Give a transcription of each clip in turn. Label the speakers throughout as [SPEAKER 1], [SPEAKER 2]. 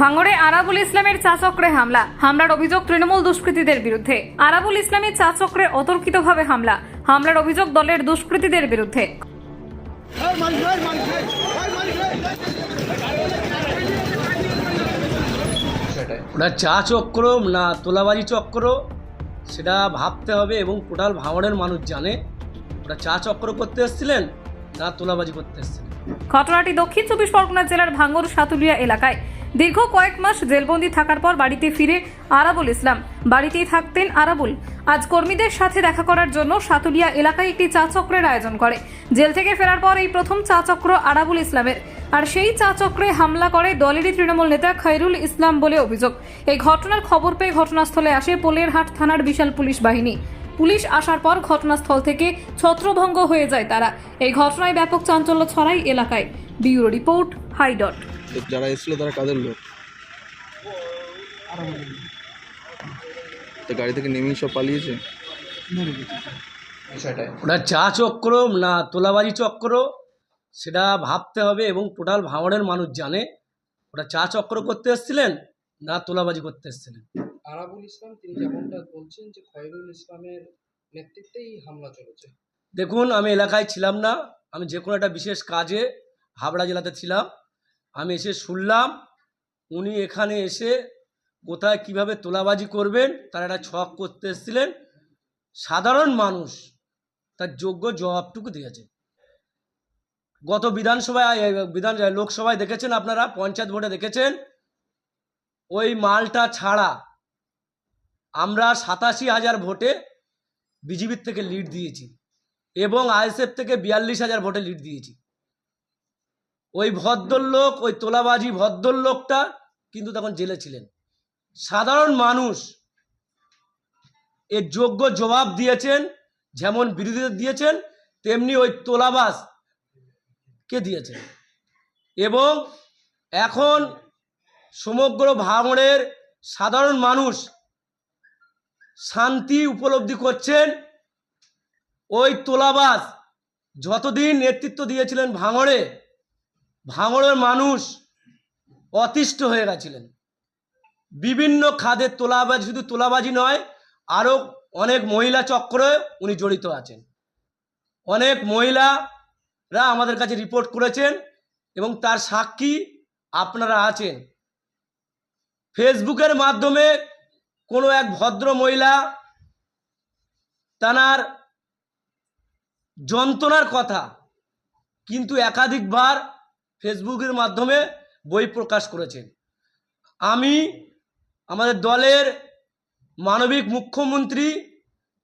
[SPEAKER 1] ভাঙড়ে আরাবুল ইসলামের চা চক্রে হামলা হামলার অভিযোগ তৃণমূল দুষ্কৃতীদের বিরুদ্ধে। আরাবুল ইসলামের চাচক্রে অতর্কিতভাবে হামলা হামলার অভিযোগ দলের দুষ্কৃতীদের বিরুদ্ধে।
[SPEAKER 2] ওটা চা চক্র না তোলাবাজি চক্র সেটা ভাবতে হবে এবং টোটাল ভাঙড়ের মানুষ জানে। ওটা চা চক্র করতে এসেছিলেন না তোলাবাজি করতে এসেছিলেন।
[SPEAKER 1] ঘটনাটি দক্ষিণ চব্বিশ পরগনা জেলার ভাঙ্গর সাতুলিয়া এলাকায়। দীর্ঘ কয়েক মাস জেলবন্দি থাকার পর বাড়িতে ফিরে আরাবুল ইসলাম। বাড়িতেই থাকতেন আরাবুল। আজ কর্মীদের সাথে দেখা করার জন্য সাতুলিয়া এলাকায় একটি চা চক্রের আয়োজন করে। জেল থেকে ফেরার পর এই প্রথম চা চক্র আরাবুল ইসলামের। আর সেই চা চক্রে হামলা করে দলেরই তৃণমূল নেতা খৈরুল ইসলাম বলে অভিযোগ। এই ঘটনার খবর পেয়ে ঘটনাস্থলে আসে পোলেরহাট থানার বিশাল পুলিশ বাহিনী। পুলিশ আসার পর ঘটনাস্থল থেকে ছত্রভঙ্গ হয়ে যায় তারা। এই ঘটনায় ব্যাপক চাঞ্চল্য ছড়ায় এলাকায়। ব্যুরো রিপোর্ট হাইডট
[SPEAKER 3] যারা এসেছিল তারা কাদের লোক? তো গাড়ি থেকে নেমেই সব পালিয়েছে?
[SPEAKER 2] ওটা চা চক্র না তোলাবাজি চক্র সেটা ভাবতে হবে এবং টোটাল ভাঙড়ের মানুষ জানে। ওটা চা চক্র করতে এসেছিলেন না তোলাবাজি করতে এসেছিলেন?
[SPEAKER 4] আরাবুল ইসলাম তিনি যেমনটা বলছেন যে খয়রুল ইসলামের নেতৃত্বেই হামলা চলেছে।
[SPEAKER 2] দেখুন আমি এলাকায় ছিলাম না আমি যে কোনো একটা বিশেষ কাজে হাবড়া জেলাতে ছিলাম। আমি এসে শুনলাম, উনি এখানে এসে কোথায় কীভাবে তোলাবাজি করবেন, তার একটা ছক করতে এসেছিলেন। সাধারণ মানুষ তার যোগ্য জবাবটুকু দিয়েছে। গত বিধানসভায় বিধান লোকসভায় দেখেছেন আপনারা? পঞ্চায়েত ভোটে দেখেছেন? ওই মালটা ছাড়া আমরা সাতাশি হাজার ভোটে বিজেপির থেকে লিড দিয়েছি এবং আইএসএফ থেকে বিয়াল্লিশ হাজার ভোটে লিড দিয়েছি। ওই ভদ্রলোক, ওই তোলাবাজি ভদ্রলোকটা কিন্তু তখন জেলে ছিলেন। সাধারণ মানুষ এর যোগ্য জবাব দিয়েছেন, যেমন বিরোধীদের দিয়েছেন, তেমনি ওই তোলাবাজ কে দিয়েছেন? এবং এখন সমগ্র ভাঙড়ের সাধারণ মানুষ শান্তি উপলব্ধি করছেন, ওই তোলাবাস যতদিন নেতৃত্ব দিয়েছিলেন ভাঙড়ে ভাঙড়ের মানুষ অতিষ্ঠ হয়ে গেছিলেন। বিভিন্ন খাদের তোলাবাজি, শুধু তোলাবাজি নয় আরও অনেক মহিলা চক্রে উনি জড়িত আছেন। অনেক মহিলারা আমাদের কাছে রিপোর্ট করেছেন এবং তার সাক্ষী আপনারা আছেন। ফেসবুকের মাধ্যমে কোনো এক ভদ্র মহিলা তানার যন্ত্রণার কথা কিন্তু একাধিকবার ফেসবুকের মাধ্যমে বই প্রকাশ করেছেন। আমি আমাদের দলের মানবিক মুখ্যমন্ত্রী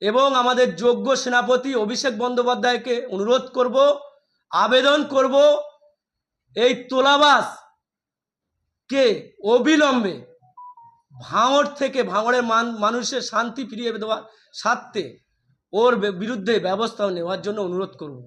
[SPEAKER 2] এবং আমাদের যোগ্য সেনাপতি অভিষেক বন্দ্যোপাধ্যায়কে অনুরোধ করব, আবেদন করব, এই তোলাবাস কে অবিলম্বে ভাঙড় থেকে ভাঙড়ের মান, মানুষের শান্তি ফিরিয়ে দেওয়ার স্বার্থে ওর বিরুদ্ধে ব্যবস্থা নেওয়ার জন্য অনুরোধ করব।